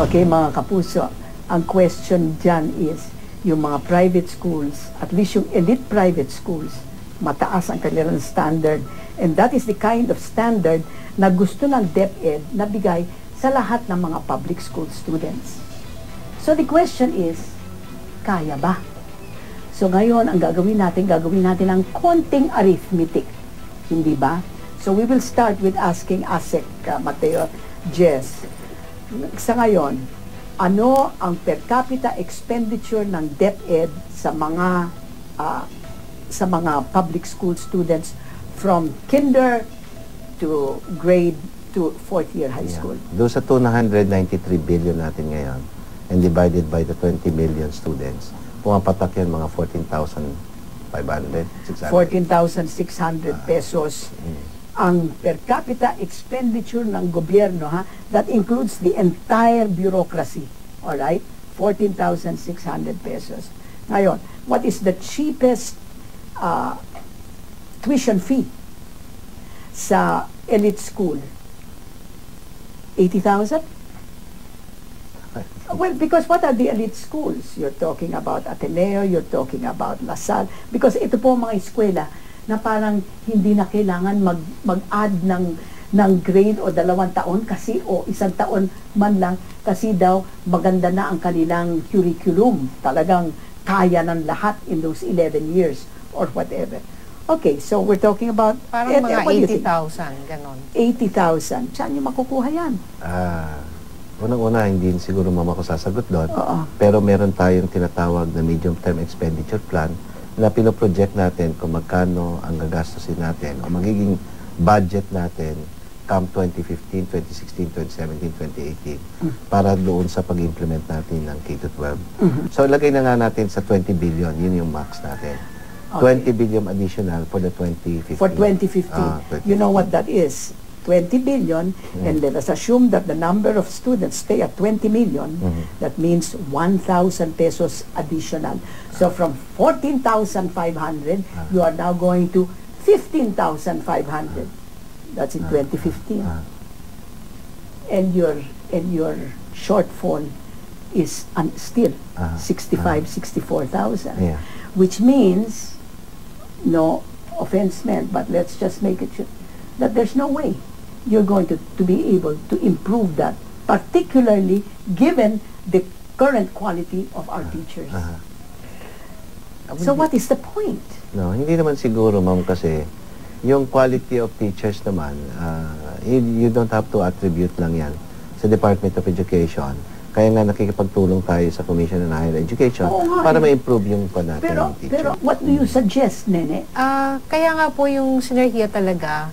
Okay, mga kapuso, ang question dyan is, yung mga private schools, at least yung elite private schools, mataas ang kanilang standard. And that is the kind of standard na gusto ng DepEd na bigay sa lahat ng mga public school students. So the question is, kaya ba? So ngayon, ang gagawin natin, gagawin natin ang konting arithmetic. Hindi ba? So we will start with asking ASEC, uh, Mateo, Jess. Sa ngayon, ano ang per capita expenditure ng DepEd sa mga ah, sa mga public school students from kinder to grade to fourth year high Yeah. school? Doon sa 293 billion natin ngayon and divided by the 20 million students, pumapatak yan mga 14,500, 600. 14,600 pesos ang per capita expenditure ng gobyerno ha that includes the entire bureaucracy all right 14,600 pesos ngayon what is the cheapest uh, tuition fee sa elite school 80,000 Well, because what are the elite schools? You're talking about Ateneo, you're talking about LaSalle. Because ito po mga eskwela na parang hindi na kailangan mag, mag-add ng, ng grade o dalawang taon kasi o isang taon man lang kasi daw maganda na ang kanilang curriculum. Talagang kaya ng lahat in those 11 years or whatever. Okay, so we're talking about Parang eh, mga what do you think? 80,000, ganon. 80,000. Saan nyo makukuha yan? Ah, unang-una, hindi siguro mama ko sasagot doon. Oo. Pero meron tayong tinatawag na medium-term expenditure plan na pinoproject natin kung magkano ang gagastusin natin o magiging budget natin come 2015, 2016, 2017, 2018 para doon sa pag-implement natin ng K-12. So, lagay na nga natin sa 20 billion. Yun yung max natin. Okay. 20 billion additional for the 2015. for 2015. Ah, You know what that is? 20 billion, and let us assume that the number of students stay at 20 million, Mhm. that means 1,000 pesos additional. So from 14,500, you are now going to 15,500. That's in 2015. Ah. And your, and your shortfall is un- still Ah, 65, 64,000 Yeah. which means, no offense meant, but let's just make it sure that there's no way you're going to, to be able to improve that, particularly given the current quality of our teachers. Ah. So what is the point? No, hindi naman siguro, ma'am, kasi yung quality of teachers naman, ah, you, you don't have to attribute lang yan sa Department of Education. Kaya nga nakikipagtulong tayo sa Commission on Higher Education Oo nga para eh. ma-improve yung pa natin Pero, ng teacher. pero what do you suggest, Nene? Ah, kaya nga po yung sinergia talaga,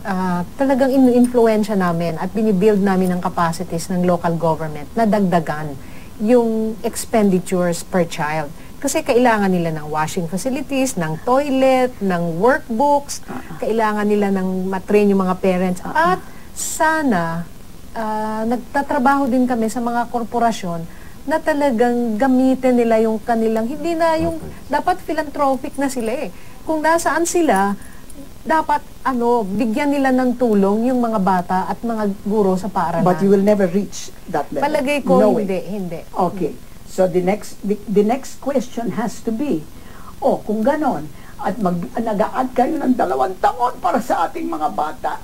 ah, talagang in-influensya namin at binibuild namin ang capacities ng local government na dagdagan yung expenditures per child. Kasi kailangan nila ng washing facilities, ng toilet, ng workbooks, kailangan nila ng matrain yung mga parents. At sana, ah, nagtatrabaho din kami sa mga korporasyon na talagang gamitin nila yung kanilang, hindi na yung, dapat philanthropic na sila eh. Kung nasaan sila, dapat ano, bigyan nila ng tulong yung mga bata at mga guro sa paaralan. But you will never reach that level. Palagay ko, No way. hindi, hindi. Okay. So the next the, the next question has to be, oh, kung ganon, at mag, nag-a-add kayo ng dalawang taon para sa ating mga bata,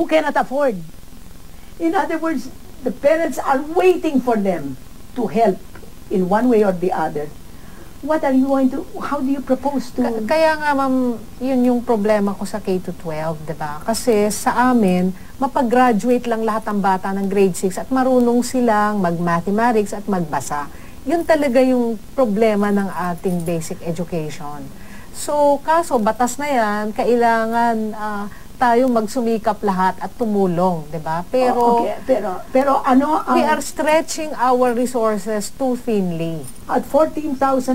who cannot afford? In other words, the parents are waiting for them to help in one way or the other. What are you going to, how do you propose to, Ka- kaya nga ma'am, yun yung problema ko sa K-12, di ba? Kasi sa amin, mapag-graduate lang lahat ng bata ng grade 6 at marunong silang mag-mathematics at magbasa. Yun talaga yung problema ng ating basic education. So, kaso batas na yan, kailangan ah, tayo magsumikap lahat at tumulong, di ba? Oh, Pero okay, pero, pero ano ang, we are stretching our resources too thinly. at 14,600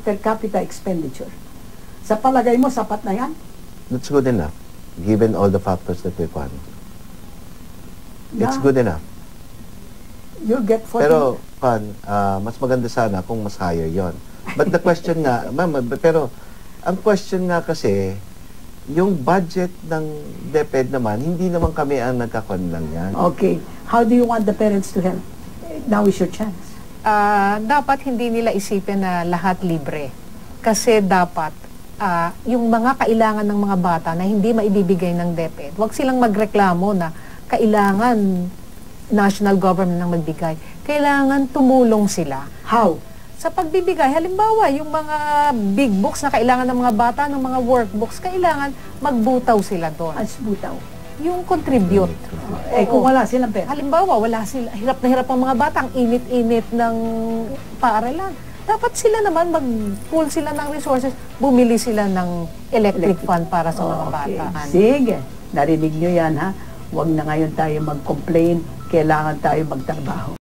per capita expenditure, sa palagay mo, sapat na yan? That's good enough, given all the factors that we've had. It's Yeah. good enough. You get 14, Pero, pan, ah, mas maganda sana kung mas higher yon. But the question nga, ma'am, pero, ang question nga kasi, yung budget ng DepEd naman, hindi naman kami ang nagkakon lang yan. Okay. How do you want the parents to help? Now is your chance. Ah, dapat hindi nila isipin na lahat libre. Kasi dapat ah, yung mga kailangan ng mga bata na hindi maibibigay ng DepEd, huwag silang magreklamo na kailangan national government nang magbigay. Kailangan tumulong sila How? Sa pagbibigay. Halimbawa, yung mga big books na kailangan ng mga bata, ng mga workbooks, kailangan magbutaw sila doon. As butaw. Yung contribute. Eh, kung wala silang pera. Halimbawa, wala sila, hirap na hirap ang mga bata, ang init-init ng paaralan. Dapat sila naman mag-pool sila ng resources, bumili sila ng electric, Electric. fan para sa mga Okay. bata. Sige. Narinig nyo yan, ha? Huwag na ngayon tayo mag-complain. Kailangan tayo magtrabaho.